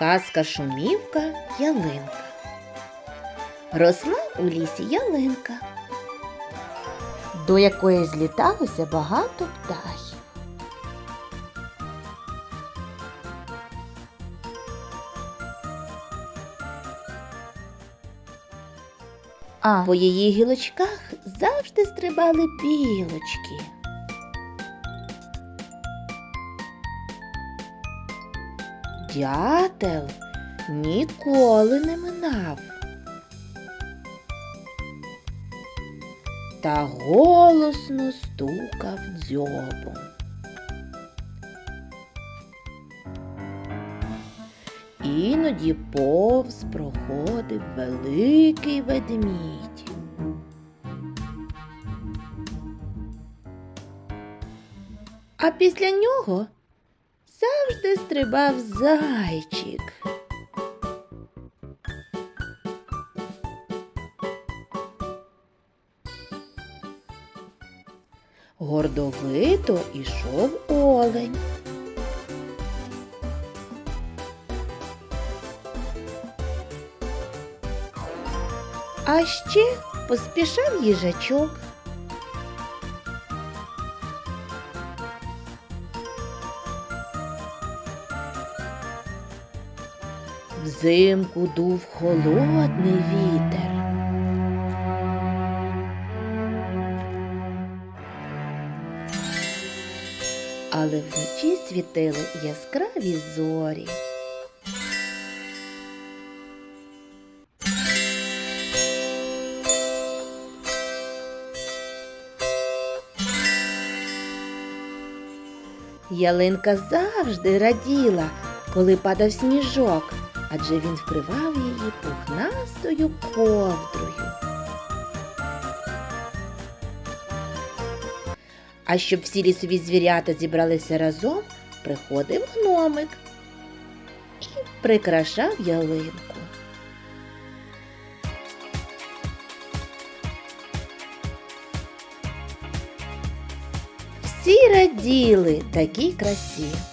Казка шумівка ялинка. Росла у лісі ялинка, до якої зліталося багато птахів. А по її гілочках завжди стрибали білочки. Дятел ніколи не минав. Та голосно стукав дзьобом. Іноді повз проходив великий ведмідь. А після нього завжди стрибав зайчик. Гордовито ішов олень. А ще поспішав їжачок. Взимку дув холодний вітер. Але вночі світили яскраві зорі. Ялинка завжди раділа, коли падав сніжок, адже він вкривав її пухнастою ковдрою. А щоб всі лісові звірята зібралися разом, приходив гномик і прикрашав ялинку. Всі раділи такій красі.